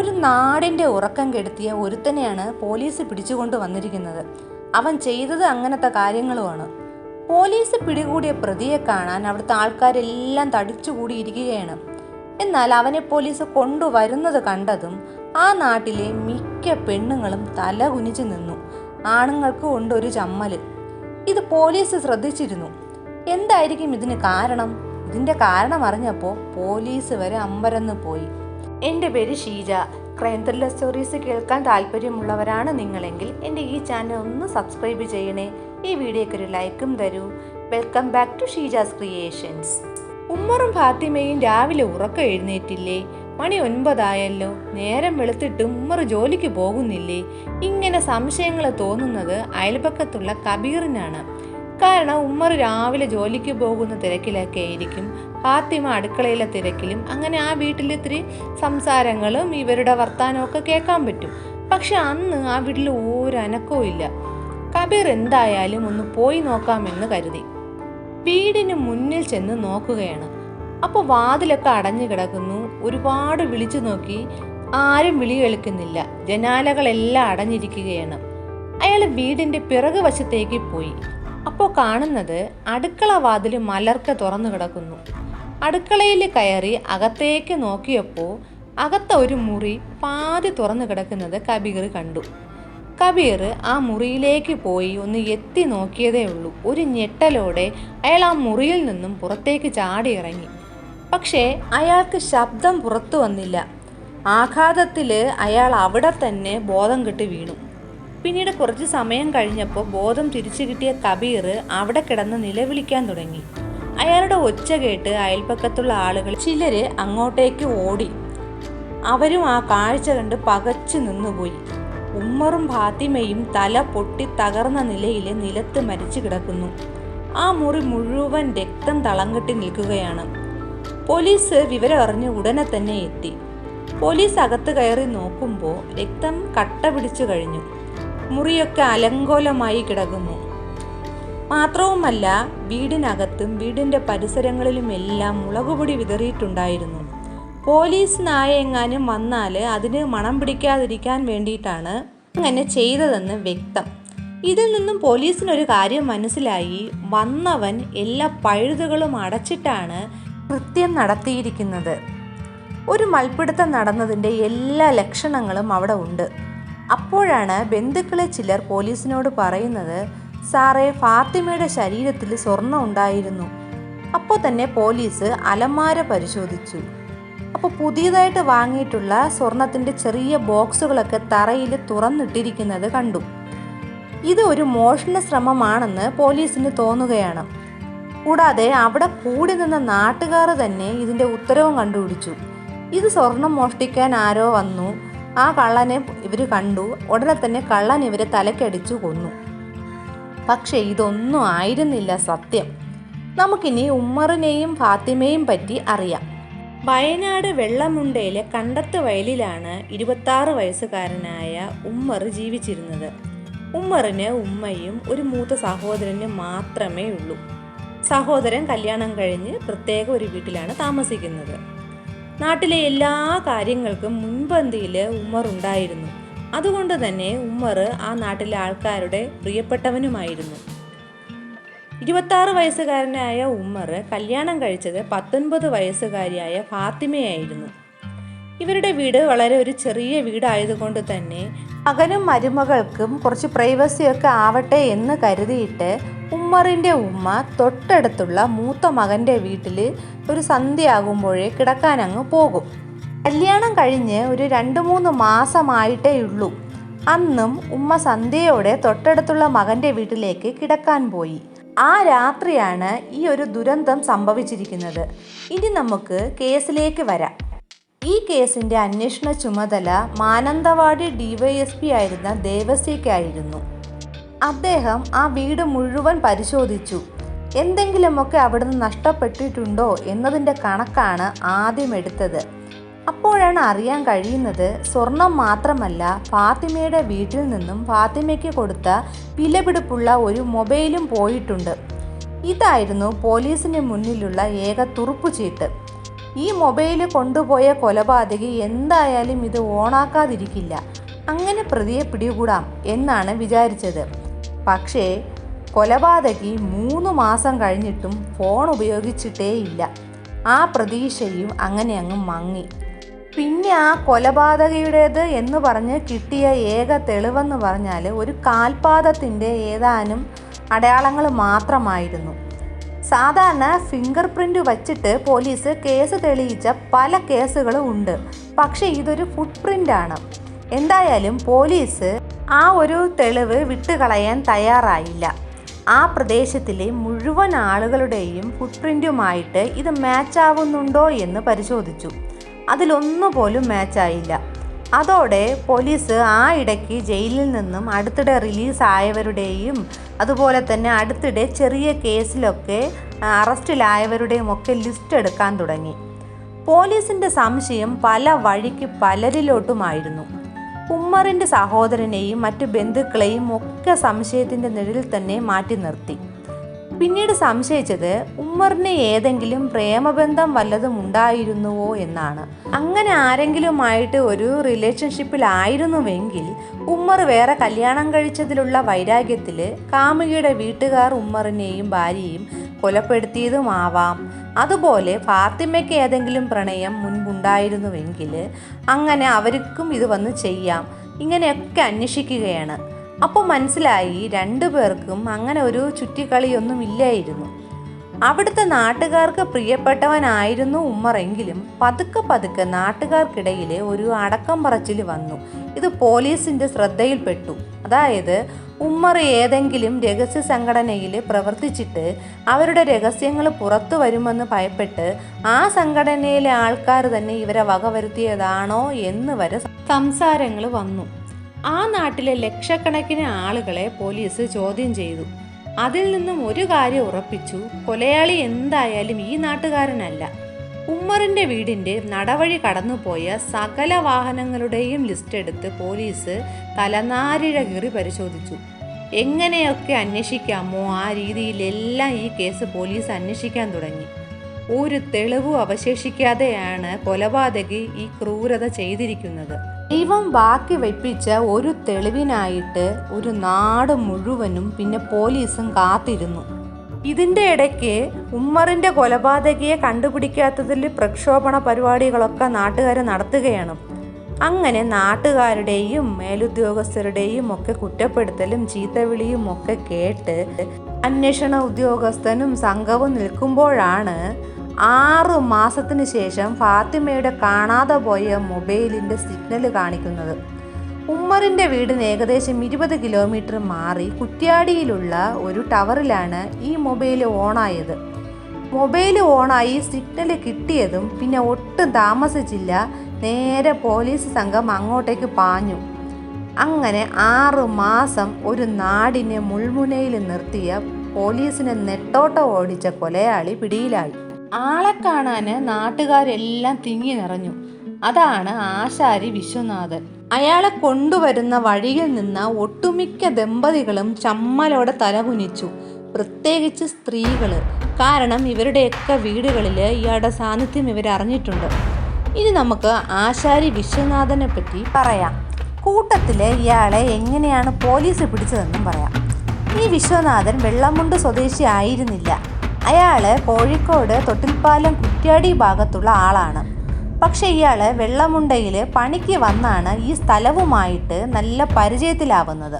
ഒരു നാടിന്റെ ഉറക്കം കെടുത്തിയ ഒരുത്തനെയാണ് പോലീസ് പിടിച്ചുകൊണ്ട് വന്നിരിക്കുന്നത്. അവൻ ചെയ്തത് അങ്ങനത്തെ കാര്യങ്ങളുമാണ്. പോലീസ് പിടികൂടിയ പ്രതിയെ കാണാൻ അവിടുത്തെ ആൾക്കാരെല്ലാം തടിച്ചുകൂടിയിരിക്കുകയാണ്. എന്നാൽ അവനെ പോലീസ് കൊണ്ടുവരുന്നത് കണ്ടതും ആ നാട്ടിലെ മിക്ക പെണ്ണുങ്ങളും തല കുനിച്ചു നിന്നു. ആണുങ്ങൾക്ക് കൊണ്ട് ഒരു ചമ്മൽ. ഇത് പോലീസ് ശ്രദ്ധിച്ചിരുന്നു. എന്തായിരിക്കും ഇതിന് കാരണം? ഇതിന്റെ കാരണം അറിഞ്ഞപ്പോൾ പോലീസ് വരെ അമ്പരന്ന് പോയി. എന്റെ പേര് ഷീജ. ക്രൈം ത്രില്ലർ സ്റ്റോറീസ് കേൾക്കാൻ താല്പര്യമുള്ളവരാണ് നിങ്ങളെങ്കിൽ എന്റെ ഈ ചാനൽ ഒന്ന് സബ്സ്ക്രൈബ് ചെയ്യണേ. ഈ വീഡിയോക്ക് ഒരു ലൈക്കും തരൂ. Welcome back to Sheeja's creations ഉമ്മറും ഫാത്തിമയും രാവിലെ ഉറക്കം എഴുന്നേറ്റില്ലേ? മണി ഒൻപതായല്ലോ. നേരം വെളുത്തിട്ടും ഉമ്മർ ജോലിക്ക് പോകുന്നില്ലേ? ഇങ്ങനെ സംശയങ്ങൾ തോന്നുന്നത് അയൽപക്കത്തുള്ള കബീറിനാണ്. കാരണം ഉമ്മർ രാവിലെ ജോലിക്ക് പോകുന്ന തിരക്കിലൊക്കെ ആയിരിക്കും. ഫാത്തിമ അടുക്കളയിലെ തിരക്കിലും അങ്ങനെ ആ വീട്ടിൽ ഇത്തിരി സംസാരങ്ങളും ഇവരുടെ വർത്തമാനമൊക്കെ കേൾക്കാൻ പറ്റും. പക്ഷെ അന്ന് ആ വീട്ടിൽ ഒരു അനക്കവും ഇല്ല. കബീർ എന്തായാലും ഒന്ന് പോയി നോക്കാമെന്ന് കരുതി. വീടിന് മുന്നിൽ ചെന്ന് നോക്കുകയാണ്. അപ്പോൾ വാതിലൊക്കെ അടഞ്ഞു കിടക്കുന്നു. ഒരുപാട് വിളിച്ചു നോക്കി. ആരും വിളി കേൾക്കുന്നില്ല. ജനാലകളെല്ലാം അടഞ്ഞിരിക്കുകയാണ്. അയാൾ വീടിന്റെ പിറകു വശത്തേക്ക് പോയി. അപ്പോൾ കാണുന്നത് അടുക്കള വാതിൽ മലർക്ക തുറന്നു കിടക്കുന്നു. അടുക്കളയിൽ കയറി അകത്തേക്ക് നോക്കിയപ്പോൾ അകത്ത ഒരു മുറി പാതി തുറന്നു കിടക്കുന്നത് കബീർ കണ്ടു. കബീർ ആ മുറിയിലേക്ക് പോയി ഒന്ന് എത്തി നോക്കിയതേ ഉള്ളൂ. ഒരു ഞെട്ടലോടെ അയാൾ ആ മുറിയിൽ നിന്നും പുറത്തേക്ക് ചാടി ഇറങ്ങി. പക്ഷേ അയാൾക്ക് ശബ്ദം പുറത്തു വന്നില്ല. ആഘാതത്തിൽ അയാൾ അവിടെ തന്നെ ബോധം കെട്ട് വീണു. പിന്നീട് കുറച്ച് സമയം കഴിഞ്ഞപ്പോൾ ബോധം തിരിച്ചു കിട്ടിയ കബീർ അവിടെ കിടന്ന് നിലവിളിക്കാൻ തുടങ്ങി. അയാളുടെ ഒച്ച കേട്ട് അയൽപ്പക്കത്തുള്ള ആളുകൾ ചിലര് അങ്ങോട്ടേക്ക് ഓടി. അവരും ആ കാഴ്ച കണ്ട് പകച്ചു നിന്നുപോയി. ഉമ്മറും ഫാത്തിമയും തല പൊട്ടി തകർന്ന നിലയിൽ നിലത്ത് മരിച്ചു കിടക്കുന്നു. ആ മുറി മുഴുവൻ രക്തം തളങ്കെട്ടി നിൽക്കുകയാണ്. പോലീസ് വിവരം അറിഞ്ഞ് ഉടനെ തന്നെ എത്തി. പോലീസ് അകത്ത് കയറി നോക്കുമ്പോൾ രക്തം കട്ട പിടിച്ചു കഴിഞ്ഞു. മുറിയൊക്കെ അലങ്കോലമായി കിടക്കുന്നു. മാത്രവുമല്ല വീടിനകത്തും വീടിന്റെ പരിസരങ്ങളിലുമെല്ലാം മുളകുപൊടി വിതറിയിട്ടുണ്ടായിരുന്നു. പോലീസ് നായ എങ്ങാനും വന്നാൽ അതിന് മണം പിടിക്കാതിരിക്കാൻ വേണ്ടിയിട്ടാണ് അങ്ങനെ ചെയ്തതെന്ന് വ്യക്തം. ഇതിൽ നിന്നും പോലീസിനൊരു കാര്യം മനസ്സിലായി. വന്നവൻ എല്ലാ പഴുതുകളും അടച്ചിട്ടാണ് കൃത്യം നടത്തിയിരിക്കുന്നത്. ഒരു മൽപ്പിടുത്തം നടന്നതിന്റെ എല്ലാ ലക്ഷണങ്ങളും അവിടെ ഉണ്ട്. അപ്പോഴാണ് ബന്ധുക്കളെ ചിലർ പോലീസിനോട് പറയുന്നത് സാറേ ഫാത്തിമയുടെ ശരീരത്തിൽ സ്വർണം ഉണ്ടായിരുന്നു. അപ്പോൾ തന്നെ പോലീസ് അലമാര പരിശോധിച്ചു. അപ്പോൾ പുതിയതായിട്ട് വാങ്ങിയിട്ടുള്ള സ്വർണത്തിന്റെ ചെറിയ ബോക്സുകളൊക്കെ തറയിൽ തുറന്നിട്ടിരിക്കുന്നത് കണ്ടു. ഇത് ഒരു മോഷണ ശ്രമമാണെന്ന് പോലീസിന് തോന്നുകയാണ്. കൂടാതെ അവിടെ കൂടി നിന്ന നാട്ടുകാർ തന്നെ ഇതിന്റെ ഉത്തരവും കണ്ടുപിടിച്ചു. ഇത് സ്വർണം മോഷ്ടിക്കാൻ ആരോ വന്നു. ആ കള്ളനെ ഇവർ കണ്ടു. ഉടനെ തന്നെ കള്ളൻ ഇവരെ തലക്കടിച്ചു കൊന്നു. പക്ഷേ ഇതൊന്നും ആയിരുന്നില്ല സത്യം. നമുക്കിനി ഉമ്മറിനെയും ഫാത്തിമയും പറ്റി അറിയാം. വയനാട് വെള്ളമുണ്ടയിലെ കണ്ടത്ത് വയലിലാണ് ഇരുപത്താറ് വയസ്സുകാരനായ ഉമ്മർ ജീവിച്ചിരുന്നത്. ഉമ്മറിന് ഉമ്മയും ഒരു മൂത്ത സഹോദരനും മാത്രമേ ഉള്ളൂ. സഹോദരൻ കല്യാണം കഴിഞ്ഞ് പ്രത്യേക ഒരു വീട്ടിലാണ് താമസിക്കുന്നത്. നാട്ടിലെ എല്ലാ കാര്യങ്ങൾക്കും മുൻപന്തിയിൽ ഉമ്മർ ഉണ്ടായിരുന്നു. അതുകൊണ്ട് തന്നെ ഉമ്മർ ആ നാട്ടിലെ ആൾക്കാരുടെ പ്രിയപ്പെട്ടവനുമായിരുന്നു. ഇരുപത്താറ് വയസ്സുകാരനായ ഉമ്മർ കല്യാണം കഴിച്ചത് പത്തൊൻപത് വയസ്സുകാരിയായ ഫാത്തിമയായിരുന്നു. ഇവരുടെ വീട് വളരെ ഒരു ചെറിയ വീടായതുകൊണ്ട് തന്നെ മകനും മരുമകൾക്കും കുറച്ച് പ്രൈവസിയൊക്കെ ആവട്ടെ എന്ന് കരുതിയിട്ട് ഉമ്മറിന്റെ ഉമ്മ തൊട്ടടുത്തുള്ള മൂത്ത മകന്റെ വീട്ടിൽ ഒരു സന്ധ്യയാകുമ്പോഴേ കിടക്കാൻ അങ്ങ് പോകും. കല്യാണം കഴിഞ്ഞ് ഒരു രണ്ട് മൂന്ന് മാസമായിട്ടേ ഉള്ളൂ. അന്നും ഉമ്മ സന്ധ്യയോടെ തൊട്ടടുത്തുള്ള മകന്റെ വീട്ടിലേക്ക് കിടക്കാൻ പോയി. ആ രാത്രിയാണ് ഈ ഒരു ദുരന്തം സംഭവിച്ചിരിക്കുന്നത്. ഇനി നമുക്ക് കേസിലേക്ക് വരാം. ഈ കേസിന്റെ അന്വേഷണ ചുമതല മാനന്തവാടി ഡിവൈഎസ്പി ആയിരുന്ന ദേവസ്യക്കായിരുന്നു അദ്ദേഹം ആ വീട് മുഴുവൻ പരിശോധിച്ചു. എന്തെങ്കിലുമൊക്കെ അവിടുന്ന് നഷ്ടപ്പെട്ടിട്ടുണ്ടോ എന്നതിന്റെ കണക്കാണ് ആദ്യം എടുത്തത്. അപ്പോഴാണ് അറിയാൻ കഴിയുന്നത് സ്വർണം മാത്രമല്ല ഫാത്തിമയുടെ വീട്ടിൽ നിന്നും ഫാത്തിമയ്ക്ക് കൊടുത്ത വിലപിടിപ്പുള്ള ഒരു മൊബൈലും പോയിട്ടുണ്ട്. ഇതായിരുന്നു പോലീസിന് മുന്നിലുള്ള ഏക തുറുപ്പുചീട്ട്. ഈ മൊബൈൽ കൊണ്ടുപോയ കൊലപാതകി എന്തായാലും ഇത് ഓണാക്കാതിരിക്കില്ല. അങ്ങനെ പ്രതിയെ പിടികൂടാം എന്നാണ് വിചാരിച്ചത്. പക്ഷേ കൊലപാതകി മൂന്ന് മാസം കഴിഞ്ഞിട്ടും ഫോൺ ഉപയോഗിച്ചിട്ടേയില്ല. ആ പ്രതീക്ഷയും അങ്ങനെ അങ്ങ് മങ്ങി. പിന്നെ ആ കൊലപാതകയുടേത് എന്ന് പറഞ്ഞ് കിട്ടിയ ഏക തെളിവെന്ന് പറഞ്ഞാൽ ഒരു കാൽപാദത്തിന്റെ ഏതാനും അടയാളങ്ങൾ മാത്രമായിരുന്നു. സാധാരണ ഫിംഗർ പ്രിന്റ് വച്ചിട്ട് പോലീസ് കേസ് തെളിയിച്ച പല കേസുകളും ഉണ്ട്. പക്ഷേ ഇതൊരു ഫുട് പ്രിന്റാണ്. എന്തായാലും പോലീസ് ആ ഒരു തെളിവ് വിട്ടുകളയാൻ തയ്യാറായില്ല. ആ പ്രദേശത്തിലെ മുഴുവൻ ആളുകളുടെയും ഫുട് പ്രിന്റുമായിട്ട് ഇത് മാച്ചാവുന്നുണ്ടോ എന്ന് പരിശോധിച്ചു. അതിലൊന്നുപോലും മാച്ചായില്ല. അതോടെ പോലീസ് ആ ഇടയ്ക്ക് ജയിലിൽ നിന്നും അടുത്തിടെ റിലീസായവരുടെയും അതുപോലെ തന്നെ അടുത്തിടെ ചെറിയ കേസിലൊക്കെ അറസ്റ്റിലായവരുടെയും ഒക്കെ ലിസ്റ്റ് എടുക്കാൻ തുടങ്ങി. പോലീസിന്റെ സംശയം പല വഴിക്ക് പലരിലോട്ടുമായിരുന്നു. ഉമ്മറിന്റെ സഹോദരനെയും മറ്റു ബന്ധുക്കളെയും ഒക്കെ സംശയത്തിന്റെ നിഴലിൽ തന്നെ മാറ്റി നിർത്തി. പിന്നീട് സംശയിച്ചത് ഉമ്മറിന് ഏതെങ്കിലും പ്രേമബന്ധം വല്ലതും ഉണ്ടായിരുന്നുവോ എന്നാണ്. അങ്ങനെ ആരെങ്കിലുമായിട്ട് ഒരു റിലേഷൻഷിപ്പിലായിരുന്നുവെങ്കിൽ ഉമ്മർ വേറെ കല്യാണം കഴിച്ചതിലുള്ള വൈരാഗ്യത്തിൽ കാമുകിയുടെ വീട്ടുകാർ ഉമ്മറിനെയും ഭാര്യയും കൊലപ്പെടുത്തിയതുമാവാം അതുപോലെ ഫാത്തിമയ്ക്ക് ഏതെങ്കിലും പ്രണയം മുൻപുണ്ടായിരുന്നുവെങ്കിൽ അങ്ങനെ അവർക്കും ഇത് വന്ന് ചെയ്യാം. ഇങ്ങനെയൊക്കെ അന്വേഷിക്കുകയാണ്. അപ്പോൾ മനസ്സിലായി രണ്ടു പേർക്കും അങ്ങനെ ഒരു ചുറ്റിക്കളിയൊന്നും ഇല്ലായിരുന്നു. അവിടുത്തെ നാട്ടുകാർക്ക് പ്രിയപ്പെട്ടവനായിരുന്നു ഉമ്മറെങ്കിലും പതുക്കെ പതുക്കെ നാട്ടുകാർക്കിടയിൽ ഒരു അടക്കം പറച്ചിൽ വന്നു. ഇത് പോലീസിന്റെ ശ്രദ്ധയിൽപ്പെട്ടു. അതായത് ഉമ്മർ ഏതെങ്കിലും രഹസ്യ സംഘടനയിൽ പ്രവർത്തിച്ചിട്ട് അവരുടെ രഹസ്യങ്ങൾ പുറത്തു വരുമെന്ന് ഭയപ്പെട്ട് ആ സംഘടനയിലെ ആൾക്കാർ തന്നെ ഇവരെ വകവരുത്തിയതാണോ എന്ന് വരെ സംസാരങ്ങൾ വന്നു. ആ നാട്ടിലെ ലക്ഷക്കണക്കിന് ആളുകളെ പോലീസ് ചോദ്യം ചെയ്തു. അതിൽ നിന്നും ഒരു കാര്യം ഉറപ്പിച്ചു കൊലയാളി എന്തായാലും ഈ നാട്ടുകാരനല്ല. ഉമ്മറിന്റെ വീടിന്റെ നടവഴി കടന്നുപോയ സകല വാഹനങ്ങളുടെയും ലിസ്റ്റ് എടുത്ത് പോലീസ് തലനാരിഴ കീറി പരിശോധിച്ചു. എങ്ങനെയൊക്കെ അന്വേഷിക്കാമോ ആ രീതിയിലെല്ലാം ഈ കേസ് പോലീസ് അന്വേഷിക്കാൻ തുടങ്ങി. ഒരു തെളിവും അവശേഷിക്കാതെയാണ് കൊലപാതകി ഈ ക്രൂരത ചെയ്തിരിക്കുന്നത്. ദൈവം ബാക്കി വെപ്പിച്ച ഒരു തെളിവിനായിട്ട് ഒരു നാട് മുഴുവനും പിന്നെ പോലീസും കാത്തിരുന്നു. ഇതിന്റെ ഇടയ്ക്ക് ഉമ്മറിന്റെ കൊലപാതകിയെ കണ്ടുപിടിക്കാത്തതിൽ പ്രക്ഷോഭണ പരിപാടികളൊക്കെ നാട്ടുകാർ നടത്തുകയാണ്. അങ്ങനെ നാട്ടുകാരുടെയും മേലുദ്യോഗസ്ഥരുടെയും ഒക്കെ കുറ്റപ്പെടുത്തലും ചീത്തവിളിയും ഒക്കെ കേട്ട് അന്വേഷണ ഉദ്യോഗസ്ഥനും സംഘവും നിൽക്കുമ്പോഴാണ് ആറു മാസത്തിന് ശേഷം ഫാത്തിമയുടെ കാണാതെ പോയ മൊബൈലിന്റെ സിഗ്നൽ കാണിക്കുന്നത്. ഉമ്മറിന്റെ വീടിന് ഏകദേശം ഇരുപത് കിലോമീറ്റർ മാറി കുറ്റ്യാടിയിലുള്ള ഒരു ടവറിലാണ് ഈ മൊബൈൽ ഓണായത്. മൊബൈൽ ഓണായി സിഗ്നൽ കിട്ടിയതും പിന്നെ ഒട്ടും താമസിച്ചില്ല. നേരെ പോലീസ് സംഘം അങ്ങോട്ടേക്ക് പാഞ്ഞു. അങ്ങനെ ആറു മാസം ഒരു നാടിനെ മുൾമുനയിൽ നിർത്തിയ പോലീസിനെ നെട്ടോട്ടം ഓടിച്ച കൊലയാളി പിടിയിലായി. ആളെ കാണാന് നാട്ടുകാരെല്ലാം തിങ്ങി നിറഞ്ഞു. അതാണ് ആശാരി വിശ്വനാഥൻ. അയാളെ കൊണ്ടുവരുന്ന വഴിയിൽ നിന്ന് ഒട്ടുമിക്ക ദമ്പതികളും ചമ്മലോടെ തലകുനിച്ചു. പ്രത്യേകിച്ച് സ്ത്രീകൾ കാരണം ഇവരുടെയൊക്കെ വീടുകളിൽ ഇയാളുടെ സാന്നിധ്യം ഇവരറിഞ്ഞിട്ടുണ്ട്. ഇനി നമുക്ക് ആശാരി വിശ്വനാഥനെ പറ്റി പറയാം. കൂട്ടത്തിൽ ഇയാളെ എങ്ങനെയാണ് പോലീസ് പിടിച്ചതെന്നും പറയാം. ഈ വിശ്വനാഥൻ വെള്ളമുണ്ട് സ്വദേശി ആയിരുന്നില്ല അയാൾ കോഴിക്കോട് തൊട്ടിൽപ്പാലം കുറ്റ്യാടി ഭാഗത്തുള്ള ആളാണ്. പക്ഷെ ഇയാൾ വെള്ളമുണ്ടയിൽ പണിക്ക് വന്നാണ് ഈ സ്ഥലവുമായിട്ട് നല്ല പരിചയത്തിലാവുന്നത്.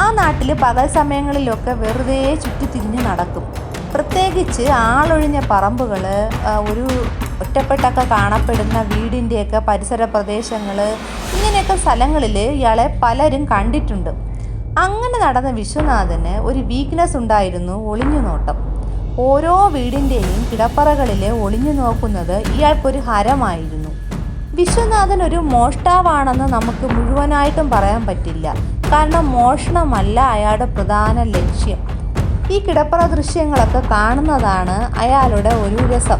ആ നാട്ടിൽ പകൽ സമയങ്ങളിലൊക്കെ വെറുതെ ചുറ്റിത്തിരിഞ്ഞ് നടക്കും. പ്രത്യേകിച്ച് ആളൊഴിഞ്ഞ പറമ്പുകൾ ഒരു ഒറ്റപ്പെട്ടൊക്കെ കാണപ്പെടുന്ന വീടിന്റെയൊക്കെ പരിസര പ്രദേശങ്ങൾ ഇങ്ങനെയൊക്കെ സ്ഥലങ്ങളിൽ ഇയാളെ പലരും കണ്ടിട്ടുണ്ട്. അങ്ങനെ നടന്ന വിശ്വനാഥന് ഒരു വീക്ക്നെസ് ഉണ്ടായിരുന്നു ഒളിഞ്ഞു നോട്ടം ഓരോ വീടിന്റെയും കിടപ്പറകളിലെ ഒളിഞ്ഞു നോക്കുന്നത് ഇയാൾക്കൊരു ഹരമായിരുന്നു. വിശ്വനാഥൻ ഒരു മോഷ്ടാവാണെന്ന് നമുക്ക് മുഴുവനായിട്ടും പറയാൻ പറ്റില്ല. കാരണം മോഷണമല്ല അയാളുടെ പ്രധാന ലക്ഷ്യം. ഈ കിടപ്പറ ദൃശ്യങ്ങളൊക്കെ കാണുന്നതാണ് അയാളുടെ ഒരു രസം.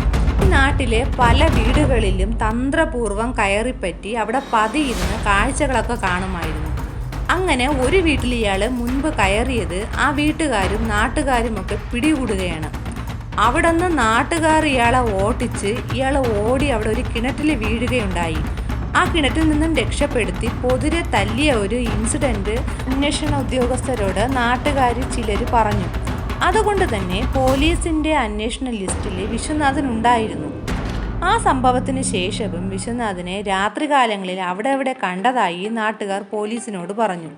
നാട്ടിലെ പല വീടുകളിലും തന്ത്രപൂർവം കയറിപ്പറ്റി അവിടെ പതിയിരുന്ന് കാഴ്ചകളൊക്കെ കാണുമായിരുന്നു. അങ്ങനെ ഒരു വീട്ടിൽ ഇയാൾ മുൻപ് കയറിയത് ആ വീട്ടുകാരും നാട്ടുകാരുമൊക്കെ പിടികൂടുകയാണ്. അവിടെ നിന്ന് നാട്ടുകാർ ഇയാളെ ഓട്ടിച്ച് ഇയാളെ ഓടി അവിടെ ഒരു കിണറ്റിൽ വീഴുകയുണ്ടായി. ആ കിണറ്റിൽ നിന്നും രക്ഷപ്പെടുത്തി പൊതിരെ തല്ലിയ ഒരു ഇൻസിഡന്റ് അന്വേഷണ ഉദ്യോഗസ്ഥരോട് നാട്ടുകാർ ചിലർ പറഞ്ഞു. അതുകൊണ്ട് തന്നെ പോലീസിന്റെ അന്വേഷണ ലിസ്റ്റിൽ വിശ്വനാഥൻ ഉണ്ടായിരുന്നു. ആ സംഭവത്തിന് ശേഷവും വിശ്വനാഥനെ രാത്രികാലങ്ങളിൽ അവിടെ അവിടെ കണ്ടതായി നാട്ടുകാർ പോലീസിനോട് പറഞ്ഞു.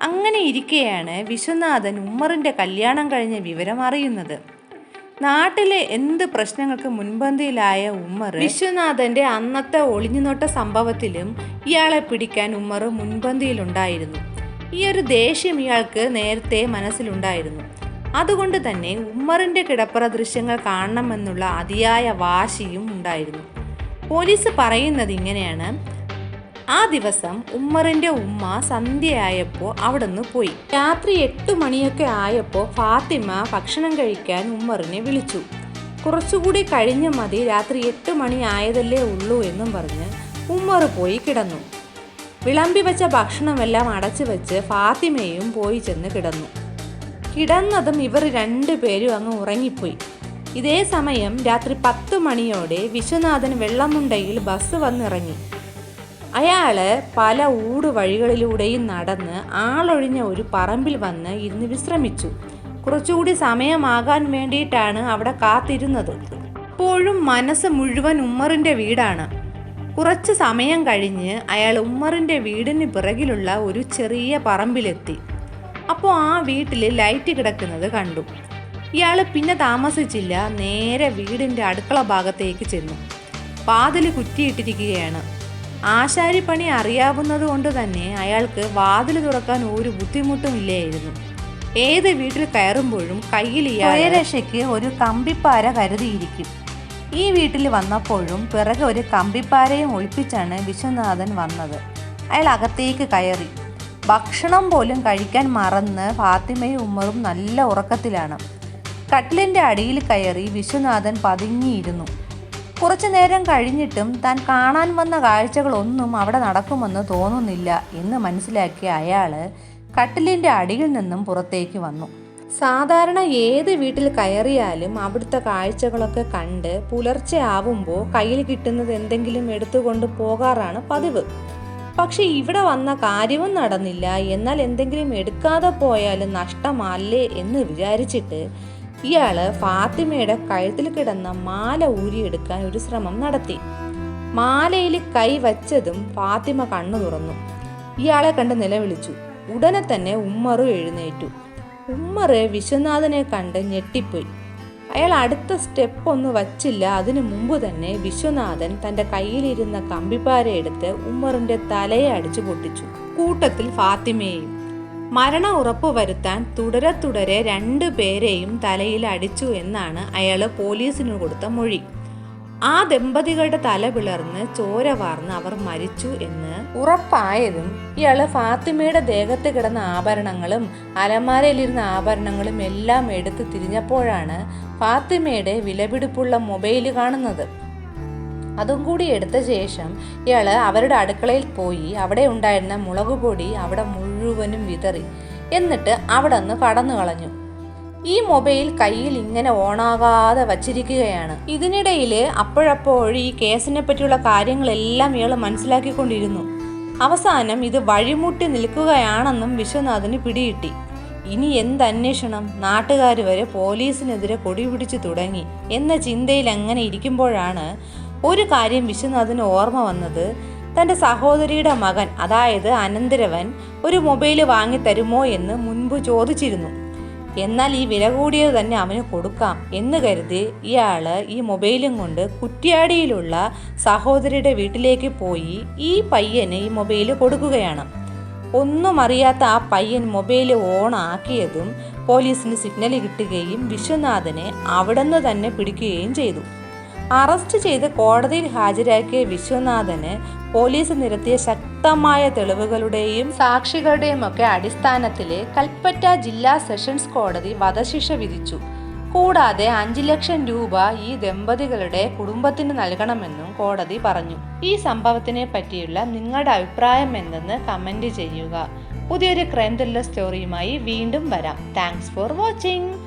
അങ്ങനെ ഇരിക്കെയാണ് വിശ്വനാഥൻ ഉമ്മറിന്റെ കല്യാണം കഴിഞ്ഞ വിവരം അറിയുന്നത്. നാട്ടിലെ എന്ത് പ്രശ്നങ്ങൾക്ക് മുൻപന്തിയിലായ ഉമ്മർ വിശ്വനാഥന്റെ അന്നത്തെ ഒളിഞ്ഞുനോട്ട സംഭവത്തിലും ഇയാളെ പിടിക്കാൻ ഉമ്മർ മുൻപന്തിയിലുണ്ടായിരുന്നു. ഈ ഒരു ദേഷ്യം ഇയാൾക്ക് നേരത്തെ മനസ്സിലുണ്ടായിരുന്നു. അതുകൊണ്ട് തന്നെ ഉമ്മറിന്റെ കിടപ്പറ ദൃശ്യങ്ങൾ കാണണമെന്നുള്ള അതിയായ വാശിയും ഉണ്ടായിരുന്നു. പോലീസ് പറയുന്നത് ഇങ്ങനെയാണ്. ആ ദിവസം ഉമ്മറിന്റെ ഉമ്മ സന്ധ്യയായപ്പോൾ അവിടുന്ന് പോയി. രാത്രി എട്ട് മണിയൊക്കെ ആയപ്പോൾ ഫാത്തിമ ഭക്ഷണം കഴിക്കാൻ ഉമ്മറിനെ വിളിച്ചു. കുറച്ചുകൂടി കഴിഞ്ഞ മതി രാത്രി എട്ട് മണി ആയതല്ലേ ഉള്ളൂ എന്നും പറഞ്ഞ് ഉമ്മർ പോയി കിടന്നു. വിളമ്പി വെച്ച ഭക്ഷണമെല്ലാം അടച്ചു വെച്ച് ഫാത്തിമയും പോയി ചെന്ന് കിടന്നു. കിടന്നതും ഇവർ രണ്ടുപേരും അങ്ങ് ഉറങ്ങിപ്പോയി. ഇതേ സമയം രാത്രി പത്ത് മണിയോടെ വിശ്വനാഥൻ വെള്ളമുണ്ടയിൽ ബസ് വന്നിറങ്ങി. അയാൾ പല ഊട് വഴികളിലൂടെയും നടന്ന് ആളൊഴിഞ്ഞ ഒരു പറമ്പിൽ വന്ന് ഇന്ന് വിശ്രമിച്ചു. കുറച്ചുകൂടി സമയമാകാൻ വേണ്ടിയിട്ടാണ് അവിടെ കാത്തിരുന്നത്. അപ്പോഴും മനസ്സ് മുഴുവൻ ഉമ്മറിന്റെ വീടാണ്. കുറച്ച് സമയം കഴിഞ്ഞ് അയാൾ ഉമ്മറിന്റെ വീടിന് പിറകിലുള്ള ഒരു ചെറിയ പറമ്പിലെത്തി. അപ്പോൾ ആ വീട്ടിൽ ലൈറ്റ് കിടക്കുന്നത് കണ്ടു. ഇയാൾ പിന്നെ താമസിച്ചില്ല നേരെ വീടിന്റെ അടുക്കള ഭാഗത്തേക്ക് ചെന്നു. വാതിൽ കുറ്റിയിട്ടിരിക്കുകയാണ്. ആശാരിപ്പണി അറിയാവുന്നത് കൊണ്ട് തന്നെ അയാൾക്ക് വാതിൽ തുറക്കാൻ ഒരു ബുദ്ധിമുട്ടുമില്ലായിരുന്നു ഏത് വീട്ടിൽ കയറുമ്പോഴും കയ്യിൽ രക്ഷയ്ക്ക് ഒരു കമ്പിപ്പാര കരുതിയിരിക്കും. ഈ വീട്ടിൽ വന്നപ്പോഴും പിറകെ ഒരു കമ്പിപ്പാരയും ഒളിപ്പിച്ചാണ് വിശ്വനാഥൻ വന്നത്. അയാൾ അകത്തേക്ക് കയറി. ഭക്ഷണം പോലും കഴിക്കാൻ മറന്ന് ഫാത്തിമയും ഉമ്മറും നല്ല ഉറക്കത്തിലാണ്. കട്ടിലിന്റെ അടിയിൽ കയറി വിശ്വനാഥൻ പതുങ്ങിയിരുന്നു. കുറച്ചു നേരം കഴിഞ്ഞിട്ടും താൻ കാണാൻ വന്ന കാഴ്ചകളൊന്നും അവിടെ നടക്കുമെന്ന് തോന്നുന്നില്ല എന്ന് മനസ്സിലാക്കിയ അയാൾ കട്ടിലിന്റെ അടിയിൽ നിന്നും പുറത്തേക്ക് വന്നു. സാധാരണ ഏത് വീട്ടിൽ കയറിയാലും അവിടുത്തെ കാഴ്ചകളൊക്കെ കണ്ട് പുലർച്ചെ ആവുമ്പോൾ കയ്യിൽ കിട്ടുന്നത് എന്തെങ്കിലും എടുത്തുകൊണ്ട് പോകാറാണ് പതിവ്. പക്ഷെ ഇവിടെ വന്ന കാര്യവും നടന്നില്ല. എന്നാൽ എന്തെങ്കിലും എടുക്കാതെ പോയാലും നഷ്ടമല്ലേ എന്ന് വിചാരിച്ചിട്ട് ഇയാൾ ഫാത്തിമയുടെ കഴുത്തിൽ കിടന്ന മാല ഊരിയെടുക്കാൻ ഒരു ശ്രമം നടത്തി. മാലയിൽ കൈ വച്ചതും ഫാത്തിമ കണ്ണു തുറന്നു. ഇയാളെ കണ്ട് നിലവിളിച്ചു. ഉടനെ തന്നെ ഉമ്മറു എഴുന്നേറ്റു. ഉമ്മറ് വിശ്വനാഥനെ കണ്ട് ഞെട്ടിപ്പോയി. അയാൾ അടുത്ത സ്റ്റെപ്പ് ഒന്നും വച്ചില്ല. അതിനു മുമ്പ് തന്നെ വിശ്വനാഥൻ തന്റെ കയ്യിലിരുന്ന കമ്പിപ്പാരെ എടുത്ത് ഉമ്മറിന്റെ തലയെ അടിച്ചു പൊട്ടിച്ചു. കൂട്ടത്തിൽ ഫാത്തിമയെയും മരണ ഉറപ്പ് വരുത്താൻ തുടരെ തുടരെ രണ്ടു പേരെയും തലയിൽ അടിച്ചു എന്നാണ് അയാൾ പോലീസിന് കൊടുത്ത മൊഴി. ആ ദമ്പതികളുടെ തല പിളർന്ന് ചോര വാർന്ന് അവർ മരിച്ചു എന്ന് ഉറപ്പായതും ഇയാൾ ഫാത്തിമയുടെ ദേഹത്ത് കിടന്ന ആഭരണങ്ങളും അലമാരയിലിരുന്ന ആഭരണങ്ങളും എല്ലാം എടുത്ത് തിരിഞ്ഞപ്പോഴാണ് ഫാത്തിമയുടെ വിലപിടിപ്പുള്ള മൊബൈൽ കാണുന്നത്. അതും കൂടി എടുത്ത ശേഷം ഇയാൾ അവരുടെ അടുക്കളയിൽ പോയി അവിടെ ഉണ്ടായിരുന്ന മുളക് പൊടി അവിടെ മുഴുവനും വിതറി. എന്നിട്ട് അവിടെ നിന്ന് കടന്നു കളഞ്ഞു. ഈ മൊബൈൽ കയ്യിൽ ഇങ്ങനെ ഓണാകാതെ വച്ചിരിക്കുകയാണ്. ഇതിനിടയിൽ അപ്പോഴപ്പോൾ ഈ കേസിനെ പറ്റിയുള്ള കാര്യങ്ങളെല്ലാം ഇയാൾ മനസ്സിലാക്കിക്കൊണ്ടിരുന്നു. അവസാനം ഇത് വഴിമുട്ടി നിൽക്കുകയാണെന്നും വിശ്വനാഥന് പിടികിട്ടി. ഇനി എന്തന്വേഷണം? നാട്ടുകാർ വരെ പോലീസിനെതിരെ കൊടി പിടിച്ചു തുടങ്ങി. എന്ന ചിന്തയിൽ അങ്ങനെ ഇരിക്കുമ്പോഴാണ് ഒരു കാര്യം വിശ്വനാഥന് ഓർമ്മ വന്നത് തന്റെ സഹോദരിയുടെ മകൻ അതായത് അനന്തരവൻ ഒരു മൊബൈൽ വാങ്ങി തരുമോ എന്ന് മുൻപ് ചോദിച്ചിരുന്നു. എന്നാൽ ഈ വില കൂടിയത് തന്നെ അവന് കൊടുക്കാം എന്ന് കരുതി ഇയാൾ ഈ മൊബൈലും കൊണ്ട് കുറ്റ്യാടിയിലുള്ള സഹോദരിയുടെ വീട്ടിലേക്ക് പോയി ഈ പയ്യന് ഈ മൊബൈൽ കൊടുക്കുകയാണ്. ഒന്നും അറിയാത്ത ആ പയ്യൻ മൊബൈൽ ഓൺ ആക്കിയതും പോലീസിന് സിഗ്നൽ കിട്ടുകയും വിശ്വനാഥനെ അവിടെ തന്നെ പിടിക്കുകയും ചെയ്തു. അറസ്റ്റ് ചെയ്ത് കോടതിയിൽ ഹാജരാക്കിയ വിശ്വനാഥന് പോലീസ് നിരത്തിയ ശക്തമായ തെളിവുകളുടെയും സാക്ഷികളുടെയും ഒക്കെ അടിസ്ഥാനത്തിൽ കൽപ്പറ്റ ജില്ലാ സെഷൻസ് കോടതി വധശിക്ഷ വിധിച്ചു. കൂടാതെ അഞ്ചു ലക്ഷം രൂപ ഈ ദമ്പതികളുടെ കുടുംബത്തിന് നൽകണമെന്നും കോടതി പറഞ്ഞു. ഈ സംഭവത്തിനെ പറ്റിയുള്ള നിങ്ങളുടെ അഭിപ്രായം എന്തെന്ന് കമന്റ് ചെയ്യുക. പുതിയൊരു ക്രൈം ത്രില്ലർ സ്റ്റോറിയുമായി വീണ്ടും വരാം. Thanks for watching.